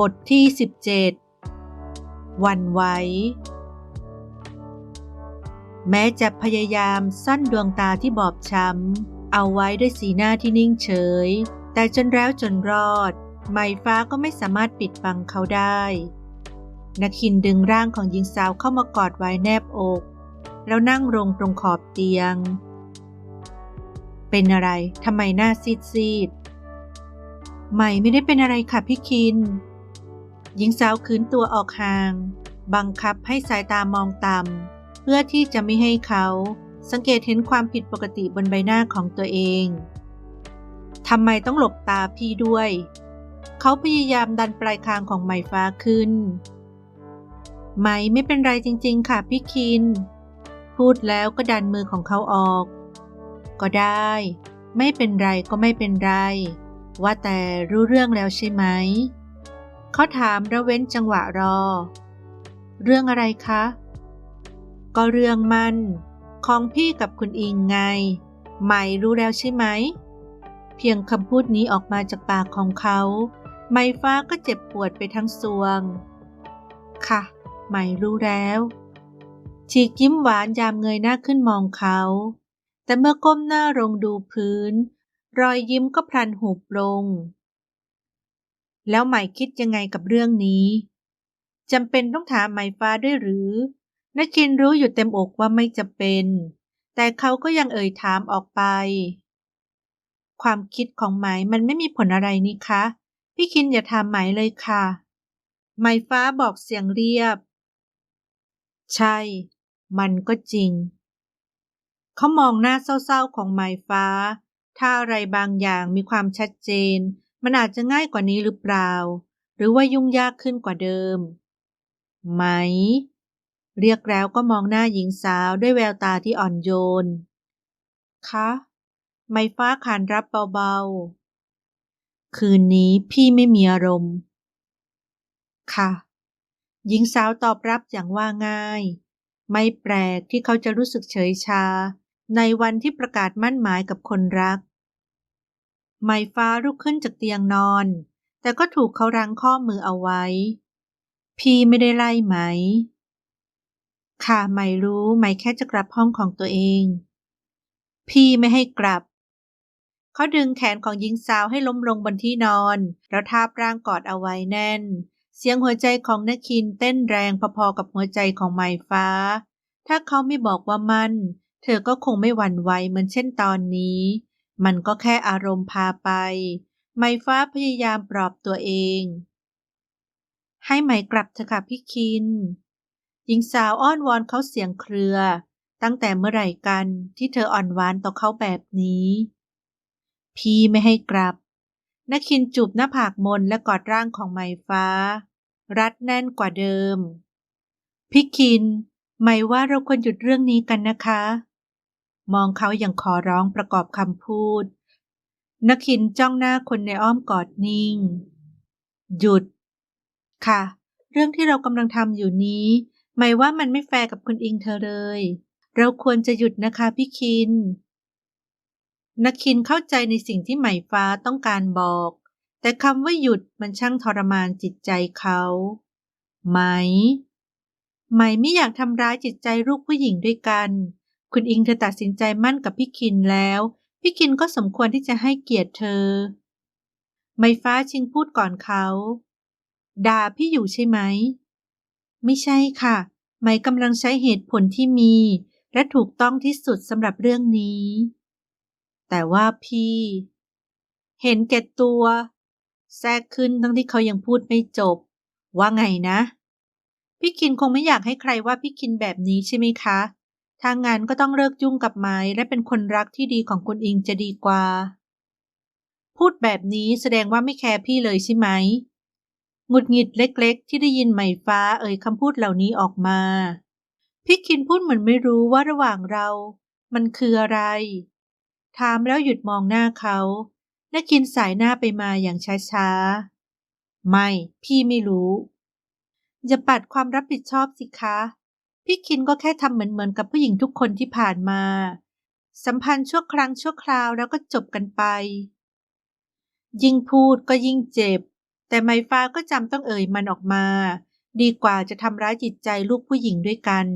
บทที่ 17 วันไว้ แม้จะพยายามซ่อนดวงตาที่บอบช้ำ เอาไว้ด้วยสีหน้าที่นิ่งเฉย แต่จนแล้วจนรอด ไมฟ้าก็ไม่สามารถปิดบังเขาได้ นักขินดึงร่างของหญิงสาวเข้ามากอดไว้แนบอก แล้วนั่งลงตรงขอบเตียง เป็นอะไร ทำไมหน้าซีดซีดใหม่ไม่ได้เป็นอะไรค่ะพี่คิน หญิงสาวขืนตัวออกห่าง บังคับให้สายตามองต่ำเพื่อที่จะไม่ให้เขาสังเกตเห็นความผิดปกติบนใบหน้าของตัวเองทำไมต้องหลบตาพี่ด้วย เขาพยายามดันปลายคางของไหมฟ้าขึ้นไหมไม่เป็นไรจริงๆ ค่ะพี่คิน พูดแล้วก็ดันมือของเขาออก ก็ได้ ไม่เป็นไรก็ไม่เป็นไร ว่าแต่รู้เรื่องแล้วใช่ไหม เขาถามระเว้นจังหวะรอ เรื่องอะไรคะ ก็เรื่องมัน ของพี่กับคุณอิงไงใหม่รู้แล้วใช่ไหม เพียงคำพูดนี้ออกมาจากปากของเขา ไมฟ้าก็เจ็บปวดไปทั้งสวง ค่ะใหม่รู้แล้วฉีกยิ้มหวานยามเงยหน้าขึ้นมองเขา แต่เมื่อก้มหน้าลงดูพื้น รอยยิ้มก็พลันหุบลง แล้วหม่คิดยังไงกับเรื่องนี้จำเป็นต้องถามไหมฟ้าด้วยหรือ นักคินรู้อยู่เต็มอกว่าไม่จะเป็น แต่เขาก็ยังเอ่ยถามออกไป ความคิดของไหมมันไม่มีผลอะไรนี่คะ พี่คินอย่าถามไหมเลยค่ะไหมฟ้าบอกเสียงเรียบ ใช่ มันก็จริง เขามองหน้าเศร้าๆของไหมฟ้า ถ้าอะไรบางอย่างมีความชัดเจน มันอาจจะง่ายกว่านี้หรือเปล่า หรือว่ายุ่งยากขึ้นกว่าเดิม ไหม เรียกแล้วก็มองหน้าหญิงสาวด้วยแววตาที่อ่อนโยน คะ ไมฟ้าขานรับเบาๆ คืนนี้พี่ไม่มีอารมณ์ ค่ะ หญิงสาวตอบรับอย่างว่าง่าย ไม่แปลกที่เขาจะรู้สึกเฉยชา ในวันที่ประกาศมั่นหมายกับคนรัก ไมฟ้าลุกขึ้นจากเตียงนอน แต่ก็ถูกเขารั้งข้อมือเอาไว้ พี่ไม่ได้ไล่ไหม ค่ะไม่รู้ไม่แค่จะกลับห้องของตัวเอง พี่ไม่ให้กลับ เขาดึงแขนของหญิงสาวให้ล้มลงบนที่นอน แล้วทาบร่างกอดเอาไว้แน่น เสียงหัวใจของนักคินเต้นแรงพอๆกับหัวใจของไมฟ้า ถ้าเขาไม่บอกว่ามัน เธอก็คงไม่หวั่นไหวเหมือนเช่นตอนนี้ มันก็แค่อารมณ์พาไป ไมฟ้าพยายามปลอบตัวเอง ให้ไหมกลับเถอะค่ะพี่คิน หญิงสาวอ้อนวอนเขาเสียงเครือ ตั้งแต่เมื่อไหร่กันที่เธออ่อนหวานต่อเขาแบบนี้ พี่ไม่ให้กลับนักคินจูบหน้าผากมนและกอดร่างของไมฟ้า รัดแน่นกว่าเดิม พี่คินหมายว่าเราควรหยุดเรื่องนี้กันนะคะ มองเขาอย่างขอร้องประกอบคำพูดนักขินจ้องหน้าคนในอ้อมกอดนิ่ง หยุด ค่ะ เรื่องที่เรากำลังทำอยู่นี้ หมายว่ามันไม่แฟร์กับคุณอิงเธอเลย เราควรจะหยุดนะคะพี่คินนักคินเข้าใจในสิ่งที่ไหมฟ้าต้องการบอก แต่คำว่าหยุดมันช่างทรมานจิตใจเขาไหมไหมไม่อยากทำร้ายจิตใจลูกผู้หญิงด้วยกัน คุณอิงเธอตัดสินใจมั่นกับพี่คินแล้ว พี่คินก็สมควรที่จะให้เกียรติเธอ ไมฟ้าชิงพูดก่อนเขาด่าพี่อยู่ใช่ไหม ไม่ใช่ค่ะ ไมกำลังใช้เหตุผลที่มี และถูกต้องที่สุดสำหรับเรื่องนี้ แต่ว่าพี่ เห็นแก่ตัว แทรกขึ้นทั้งที่เขายังพูดไม่จบ ว่าไงนะ พี่คินคงไม่อยากให้ใครว่าพี่คินแบบนี้ใช่ไหมคะ ถ้างานก็ต้องเลิกยุ่งกับไม้และเป็นคนรักที่ดีของคุณอิงจะดีกว่า พูดแบบนี้แสดงว่าไม่แคร์พี่เลยใช่ไหมหงุดหงิดเล็ก ๆ ที่ได้ยินไหมฟ้าเอ่ยคำพูดเหล่านี้ออกมา พี่คินพูดเหมือนไม่รู้ว่าระหว่างเรา มันคืออะไร ถามแล้วหยุดมองหน้าเขา และกินสายหน้าไปมาอย่างช้าๆ ไม่ พี่ไม่รู้ อย่าปัดความรับผิดชอบสิคะ พี่คินก็แค่ทำเหมือนเหมือนกับผู้หญิงทุกคนที่ผ่านมา สัมพันธ์ชั่วครั้งชั่วคราวแล้วก็จบกันไป ยิ่งพูดก็ยิ่งเจ็บ แต่ไมฟ้าก็จำต้องเอ่ยมันออกมา ดีกว่าจะทำร้ายจิตใจลูกผู้หญิงด้วยกัน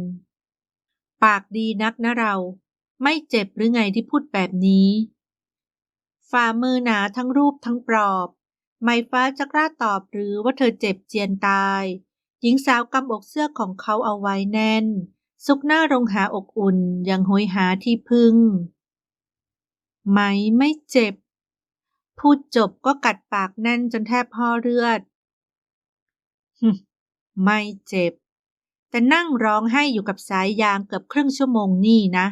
ปากดีนักนะเรา ไม่เจ็บหรือไงที่พูดแบบนี้ฝ่ามือหนาทั้งรูปทั้งปลอบ ไมฟ้าจะกล้าตอบหรือว่าเธอเจ็บเจียนตาย หญิงสาวกำอกเสื้อของเขาเอาไว้แน่น ซุกหน้าลงหาอกอุ่นยังโหยหาที่พึ่ง ไหมไม่เจ็บ พูดจบก็กัดปากแน่นจนแทบพ่อเลือดหึไม่เจ็บ แต่นั่งร้องไห้อยู่กับสายยางเกือบครึ่งชั่วโมงนี่นะ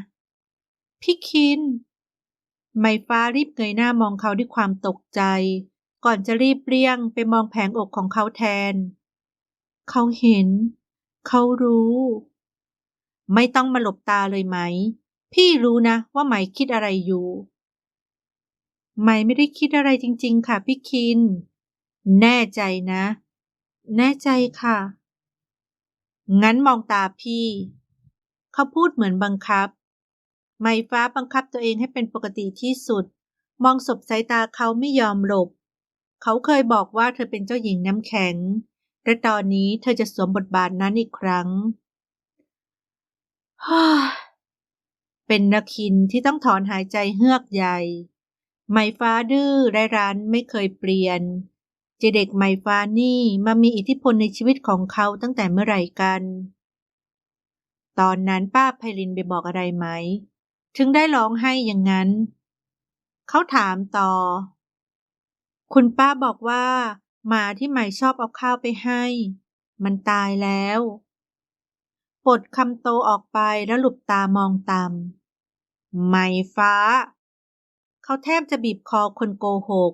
พี่คิน ไมฟ้ารีบเงยหน้ามองเขาด้วยความตกใจ ก่อนจะรีบเลี่ยงไปมองแผงอกของเขาแทน เขาเห็น เขารู้ ไม่ต้องมาหลบตาเลยไหม พี่รู้นะว่าไหมคิดอะไรอยู่ ไหมไม่ได้คิดอะไรจริง ๆ ค่ะพี่คิน แน่ใจนะ แน่ใจค่ะ งั้นมองตาพี่ เขาพูดเหมือนบังคับไมฟ้าบังคับตัวเองให้เป็นปกติที่สุด มองสบสายตาเขาไม่ยอมหลบ เขาเคยบอกว่าเธอเป็นเจ้าหญิงน้ำแข็ง และตอนนี้เธอจะสวมบทบาทนั้นอีกครั้ง เป็นนาคินที่ต้องถอนหายใจเฮือกใหญ่ ไมฟ้าดื้อและรั้นไม่เคยเปลี่ยนเจเด็กไมฟ้านี่มามีอิทธิพลในชีวิตของเขาตั้งแต่เมื่อไหร่กัน ตอนนั้นป้าไพลินไปบอกอะไรไหม ถึงได้ร้องไห้อย่างนั้น เขาถามต่อ คุณป้าบอกว่า หมาที่ไหมชอบเอาข้าวไปให้ มันตายแล้วปลดคำโตออกไปแล้วหลุบตามองต่ำไหมฟ้า เขาแทบจะบีบคอคนโกหก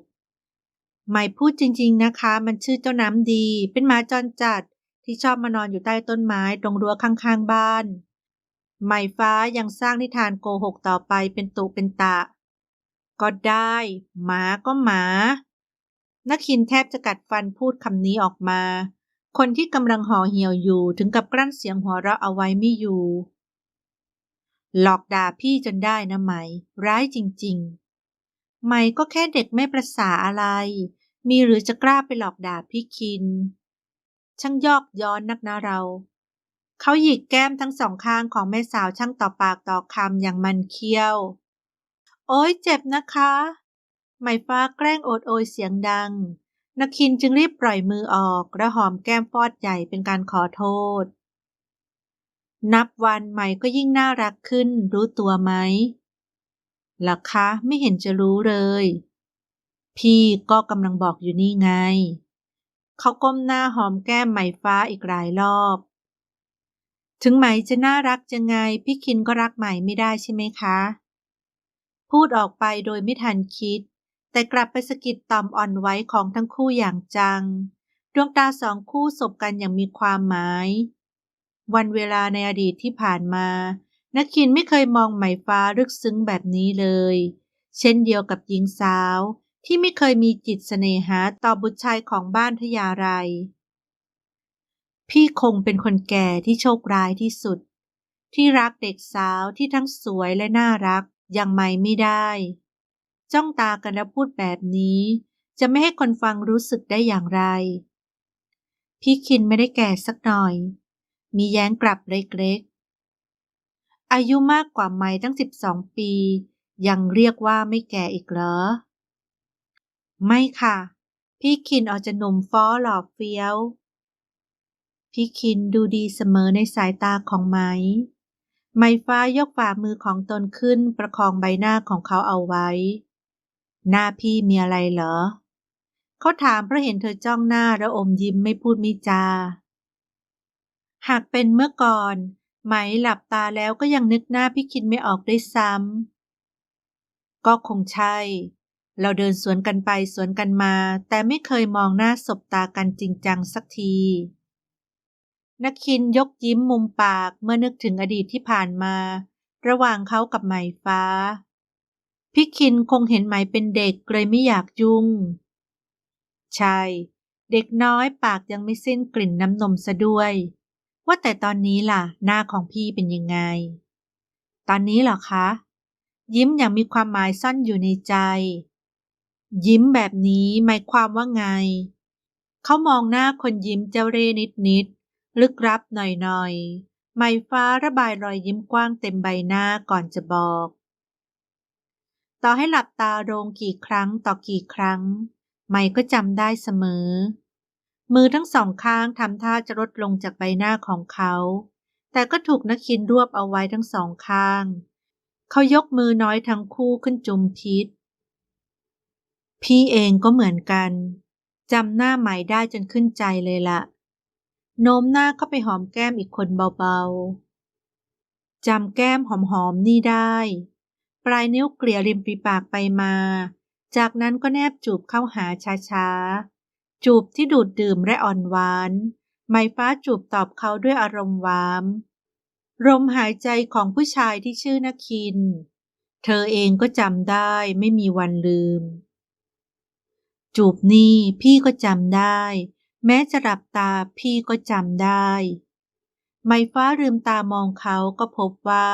ไหมพูดจริง ๆนะคะ มันชื่อเจ้าน้ำดี เป็นหมาจรจัดที่ชอบมานอนอยู่ใต้ต้นไม้ตรงรั้วข้างๆบ้านไหมฟ้ายังสร้างนิทานโกหกต่อไปเป็นตุเป็นตะ ก็ได้ หมาก็หมา นักคินแทบจะกัดฟันพูดคำนี้ออกมา คนที่กำลังห่อเหี่ยวอยู่ถึงกับกลั้นเสียงหัวเราะเอาไว้ไม่อยู่ หลอกด่าพี่จนได้นะไหม ร้ายจริง ๆ ไหมก็แค่เด็กไม่ประสาอะไร มีหรือจะกล้าไปหลอกด่าพี่คิน ช่างยอกย้อนนักนะเรา เขาหยิกแก้มทั้งสองข้างของแม่สาวช่างต่อปากต่อคำอย่างมันเคี้ยว โอ้ยเจ็บนะคะ ไหมฟ้าแกล้งโอดโอยเสียงดังนักคินจึงรีบปล่อยมือออกและหอมแก้มฟอดใหญ่เป็นการขอโทษ นับวันใหม่ก็ยิ่งน่ารักขึ้น รู้ตัวไหมล่ะคะ ไม่เห็นจะรู้เลย พี่ก็กำลังบอกอยู่นี่ไง เขาก้มหน้าหอมแก้มไหมฟ้าอีกหลายรอบ ถึงไหมจะน่ารักจะไง พี่คินก็รักไหมไม่ได้ใช่ไหมคะ พูดออกไปโดยไม่ทันคิด แต่กลับไปสะกิดต่อมอ่อนไหวของทั้งคู่อย่างจัง ดวงตาสองคู่สบกันอย่างมีความหมาย วันเวลาในอดีตที่ผ่านมา นักคินไม่เคยมองไหมฟ้าลึกซึ้งแบบนี้เลย เช่นเดียวกับหญิงสาวที่ไม่เคยมีจิตเสน่หาต่อบุตรชายของบ้านทยาไร พี่คงเป็นคนแก่ที่โชคร้ายที่สุด ที่รักเด็กสาวที่ทั้งสวยและน่ารักยังไม่ไม่ได้ จ้องตากันแล้วพูดแบบนี้ จะไม่ให้คนฟังรู้สึกได้อย่างไร พี่คินไม่ได้แก่สักหน่อย มีแย้งกลับเล็กๆ อายุมากกว่าไม่ตั้งสิบสองปี ยังเรียกว่าไม่แก่อีกเหรอ ไม่ค่ะ พี่คินออกจะหนุ่มฟ้อหล่อเฟี้ยว พี่คินดูดีเสมอในสายตาของไม้ไม้ฟ้ายกฝ่ามือของตนขึ้นประคองใบหน้าของเขาเอาไว้ หน้าพี่มีอะไรเหรอ เขาถามเพราะเห็นเธอจ้องหน้าแล้วอมยิ้มไม่พูดไม่จา หากเป็นเมื่อก่อน ไหมหลับตาแล้วก็ยังนึกหน้าพี่คินไม่ออกได้ซ้ำ ก็คงใช่ เราเดินสวนกันไปสวนกันมา แต่ไม่เคยมองหน้าสบตากันจริงจังสักทีนักคินยกยิ้มมุมปากเมื่อนึกถึงอดีตที่ผ่านมา ระหว่างเขากับไหมฟ้า พี่คินคงเห็นไหมเป็นเด็กเลยไม่อยากยุ่ง ใช่ เด็กน้อยปากยังไม่สิ้นกลิ่นน้ำนมซะด้วย ว่าแต่ตอนนี้ล่ะ หน้าของพี่เป็นยังไง ตอนนี้เหรอคะ ยิ้มอย่างมีความหมายซ่อนอยู่ในใจ ยิ้มแบบนี้หมายความว่าไง เขามองหน้าคนยิ้มเจ้าเร่นิดนิดๆลึกลับหน่อยหน่อยๆไม้ฟ้าระบายรอยยิ้มกว้างเต็มใบหน้าก่อนจะบอก ต่อให้หลับตาลงกี่ครั้งต่อกี่ครั้ง ไม่ก็จำได้เสมอ มือทั้งสองข้างทำท่าจะลดลงจากใบหน้าของเขา แต่ก็ถูกนักคินรวบเอาไว้ทั้งสองข้าง เขายกมือน้อยทั้งคู่ขึ้นจุมพิษ พี่เองก็เหมือนกันจำหน้าใหม่ได้จนขึ้นใจเลยละโน้มหน้าเข้าไปหอมแก้มอีกคนเบาๆจำแก้มหอมๆนี่ได้ ปลายนิ้วเกลี่ยริมฝีปากไปมา จากนั้นก็แนบจูบเข้าหาช้าๆ จูบที่ดูดดื่มและอ่อนหวาน ไม้ฟ้าจูบตอบเขาด้วยอารมณ์หวามลมหายใจของผู้ชายที่ชื่อนคิน เธอเองก็จำได้ไม่มีวันลืม จูบนี่พี่ก็จำได้ แม้จะหลับตาพี่ก็จำได้ ไม้ฟ้าลืมตามองเขาก็พบว่า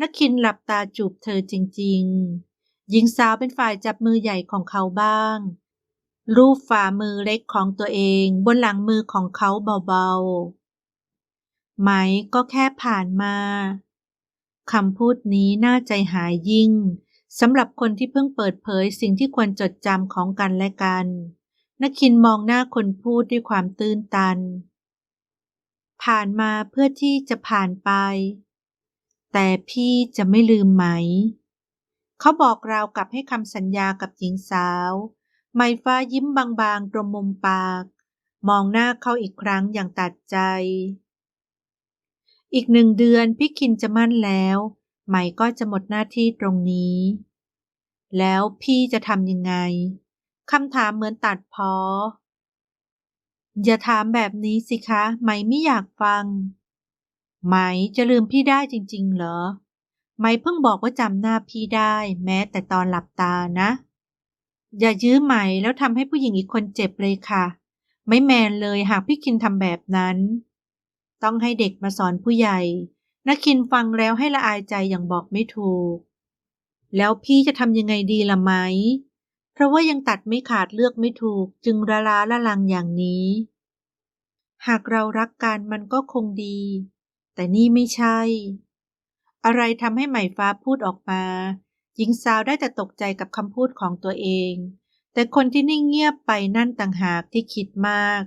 นักคินหลับตาจูบเธอจริง ๆ หญิงสาวเป็นฝ่ายจับมือใหญ่ของเขาบ้าง รูปฝ่ามือเล็กของตัวเองบนหลังมือของเขาเบาๆ ไหมก็แค่ผ่านมาคำพูดนี้น่าใจหายยิ่งสำหรับคนที่เพิ่งเปิดเผยสิ่งที่ควรจดจำของกันและกัน นักคินมองหน้าคนพูดด้วยความตื้นตัน ผ่านมาเพื่อที่จะผ่านไป แต่พี่จะไม่ลืมไหม เขาบอกราวกับให้คำสัญญากับหญิงสาว ไมฟ้ายิ้มบางๆตรงมุมปาก มองหน้าเขาอีกครั้งอย่างตัดใจ อีกหนึ่งเดือนพี่คินจะมั่นแล้ว ไหมก็จะหมดหน้าที่ตรงนี้ แล้วพี่จะทำยังไงคำถามเหมือนตัดพออย่าถามแบบนี้สิคะไหมไม่อยากฟัง ไหมจะลืมพี่ได้จริง ๆ เหรอ ไหมเพิ่งบอกว่าจำหน้าพี่ได้แม้แต่ตอนหลับตานะ อย่ายื้อไหมแล้วทำให้ผู้หญิงอีกคนเจ็บเลยค่ะ ไม่แมนเลยหากพี่คินทำแบบนั้น ต้องให้เด็กมาสอนผู้ใหญ่นักคินฟังแล้วให้ละอายใจอย่างบอกไม่ถูก แล้วพี่จะทำยังไงดีละไหม เพราะว่ายังตัดไม่ขาดเลือกไม่ถูก จึงระลาละลังอย่างนี้ หากเรารักกันมันก็คงดี แต่นี่ไม่ใช่ อะไรทำให้ไหมฟ้าพูดออกมา หญิงสาวได้แต่ตกใจกับคำพูดของตัวเอง แต่คนที่นิ่งเงียบไปนั่นต่างหากที่คิดมาก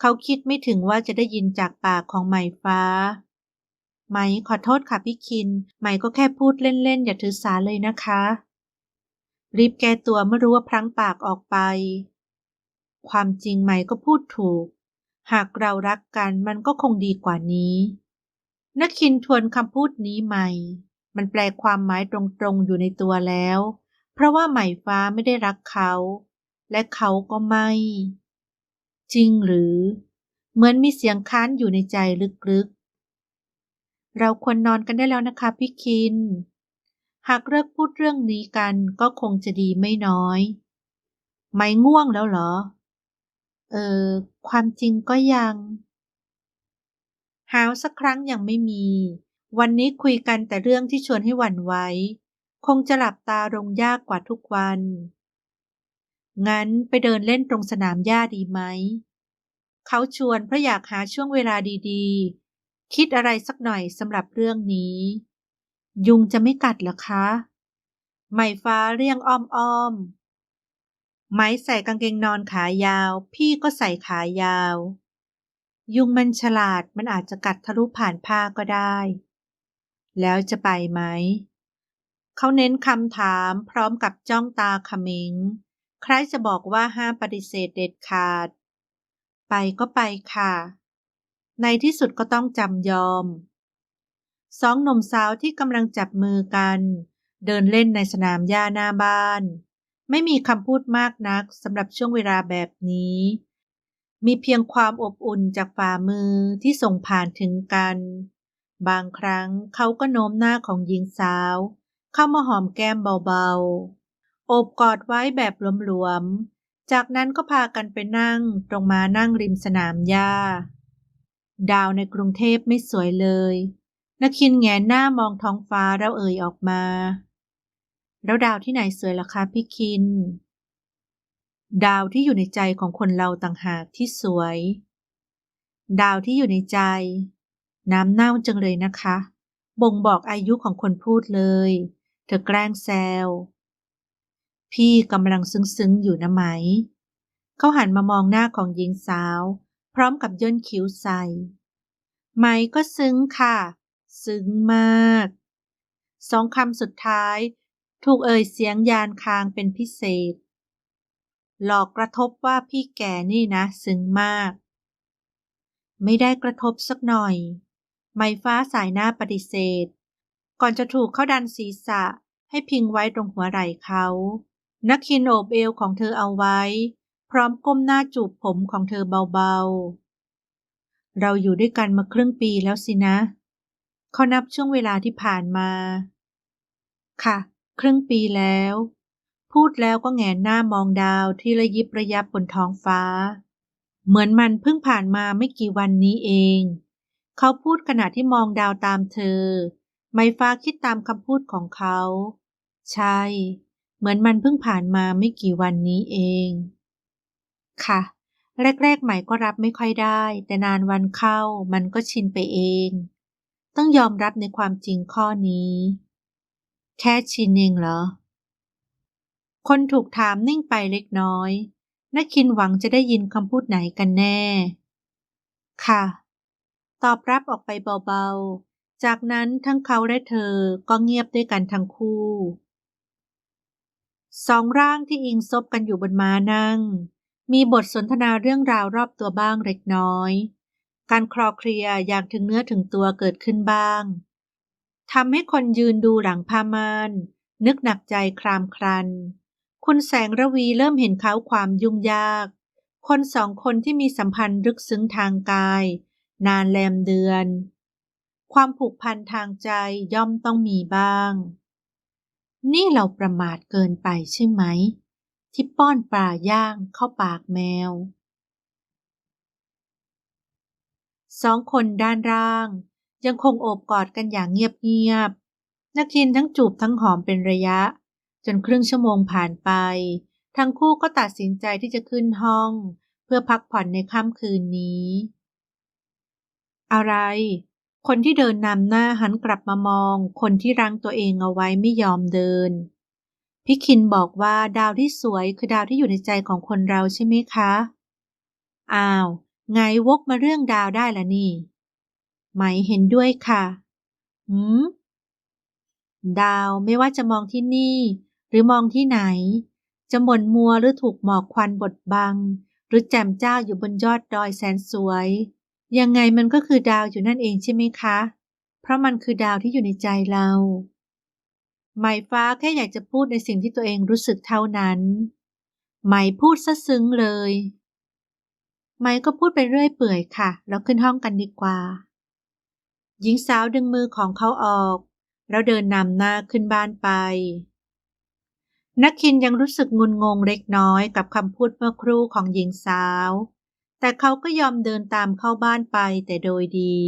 เขาคิดไม่ถึงว่าจะได้ยินจากปากของไหมฟ้า ไหมขอโทษค่ะพี่คิน ไหมก็แค่พูดเล่นๆอย่าถือสาเลยนะคะ รีบแก้ตัวเมื่อรู้ว่าพลั้งปากออกไป ความจริงไหมก็พูดถูกหากเรารักกันมันก็คงดีกว่านี้ นักคินทวนคำพูดนี้ใหม่ มันแปลความหมายตรงๆอยู่ในตัวแล้ว เพราะว่าไหมฟ้าไม่ได้รักเขา และเขาก็ไม่ จริงหรือ เหมือนมีเสียงค้านอยู่ในใจลึกๆ เราควรนอนกันได้แล้วนะคะพี่คิน หากเลิกพูดเรื่องนี้กันก็คงจะดีไม่น้อย ไม่ง่วงแล้วเหรอ เออ ความจริงก็ยัง หาวสักครั้งยังไม่มี วันนี้คุยกันแต่เรื่องที่ชวนให้หวั่นไหวคงจะหลับตาลงยากกว่าทุกวัน งั้นไปเดินเล่นตรงสนามหญ้าดีไหม เขาชวนเพราะอยากหาช่วงเวลาดีๆ คิดอะไรสักหน่อยสำหรับเรื่องนี้ ยุงจะไม่กัดหรอคะไหมฟ้าเรียงอ้อมๆไหมใส่กางเกงนอนขายาว พี่ก็ใส่ขายาว ยุงมันฉลาดมันอาจจะกัดทะลุผ่านผ้าก็ได้ แล้วจะไปไหม เขาเน้นคำถามพร้อมกับจ้องตาขมิง ใครจะบอกว่าห้ามปฏิเสธเด็ดขาด ไปก็ไปค่ะ ในที่สุดก็ต้องจำยอม สองหนุ่มสาวที่กำลังจับมือกัน เดินเล่นในสนามหญ้าหน้าบ้าน ไม่มีคำพูดมากนักสำหรับช่วงเวลาแบบนี้ มีเพียงความอบอุ่นจากฝ่ามือที่ส่งผ่านถึงกัน บางครั้งเขาก็โน้มหน้าของหญิงสาว เข้ามาหอมแก้มเบาๆ โอบกอดไว้แบบหลวมๆ จากนั้นก็พากันไปนั่งตรงมานั่งริมสนามหญ้า ดาวในกรุงเทพไม่สวยเลยนักคินแงนหน้ามองท้องฟ้าแล้วเอ่ยออกมา แล้วดาวที่ไหนสวยล่ะคะพี่คิน ดาวที่อยู่ในใจของคนเราต่างหากที่สวย ดาวที่อยู่ในใจ น้ำเน่าจังเลยนะคะ บ่งบอกอายุของคนพูดเลย เธอแกล้งแซว พี่กำลังซึ้งๆอยู่นะไหม เขาหันมามองหน้าของหญิงสาว พร้อมกับย่นคิ้วใส่ไหมก็ซึ้งค่ะ ซึ้งมาก สองคำสุดท้าย ถูกเอ่ยเสียงยานคางเป็นพิเศษ หลอกกระทบว่าพี่แกนี่นะ ซึ้งมาก ไม่ได้กระทบสักหน่อย ไม้ฟ้าสายหน้าปฏิเสธ ก่อนจะถูกเขาดันศีรษะให้พิงไว้ตรงหัวไหล่เขานักคินโอบเอวของเธอเอาไว้ พร้อมก้มหน้าจูบผมของเธอเบาๆ เราอยู่ด้วยกันมาครึ่งปีแล้วสินะ เขานับช่วงเวลาที่ผ่านมา ค่ะ ครึ่งปีแล้ว พูดแล้วก็แงนหน้ามองดาวที่ระยิบระยับบนท้องฟ้า เหมือนมันเพิ่งผ่านมาไม่กี่วันนี้เอง เขาพูดขณะที่มองดาวตามเธอ ไมฟ้าคิดตามคำพูดของเขา ใช่ เหมือนมันเพิ่งผ่านมาไม่กี่วันนี้เอง ค่ะ แรกๆใหม่ก็รับไม่ค่อยได้ แต่นานวันเข้ามันก็ชินไปเอง ต้องยอมรับในความจริงข้อนี้ แค่ชินเองเหรอ คนถูกถามนิ่งไปเล็กน้อยนักคินหวังจะได้ยินคำพูดไหนกันแน่ ค่ะ ตอบรับออกไปเบาๆ จากนั้นทั้งเขาและเธอก็เงียบด้วยกันทั้งคู่ สองร่างที่อิงซบกันอยู่บนม้านั่ง มีบทสนทนาเรื่องราวรอบตัวบ้างเล็กน้อย การคลอเคลียอย่างถึงเนื้อถึงตัวเกิดขึ้นบ้างทำให้คนยืนดูหลังผ้าม่านนึกหนักใจครามครัน คุณแสงระวีเริ่มเห็นเขาความยุ่งยาก คนสองคนที่มีสัมพันธ์ลึกซึ้งทางกาย นานแลมเดือน ความผูกพันทางใจย่อมต้องมีบ้าง นี่เราประมาทเกินไปใช่ไหม ที่ป้อนปลาย่างเข้าปากแมว สองคนด้านล่าง ยังคงโอบกอดกันอย่างเงียบๆนักคินทั้งจูบทั้งหอมเป็นระยะ จนครึ่งชั่วโมงผ่านไป ทั้งคู่ก็ตัดสินใจที่จะขึ้นห้อง เพื่อพักผ่อนในค่ำคืนนี้ อะไร คนที่เดินนำหน้าหันกลับมามอง คนที่รั้งตัวเองเอาไว้ไม่ยอมเดินพี่คินบอกว่าดาวที่สวยคือดาวที่อยู่ในใจของคนเราใช่ไหมคะ อ้าว ไงวกมาเรื่องดาวได้ละนี่ ไหมเห็นด้วยค่ะ หืม ดาวไม่ว่าจะมองที่นี่ หรือมองที่ไหน จะหม่นมัวหรือถูกหมอกควันบดบัง หรือแจ่มจ้าอยู่บนยอดดอยแสนสวย ยังไงมันก็คือดาวอยู่นั่นเองใช่ไหมคะ เพราะมันคือดาวที่อยู่ในใจเราไหมฟ้าแค่อยากจะพูดในสิ่งที่ตัวเองรู้สึกเท่านั้นไหมพูดซะซึ้งเลยไหมก็พูดไปเรื่อยเปื่อยค่ะ แล้วขึ้นห้องกันดีกว่า หญิงสาวดึงมือของเขาออก แล้วเดินนำหน้าขึ้นบ้านไป นักคินยังรู้สึกงุนงงเล็กน้อยกับคำพูดเมื่อครู่ของหญิงสาว แต่เขาก็ยอมเดินตามเข้าบ้านไปแต่โดยดี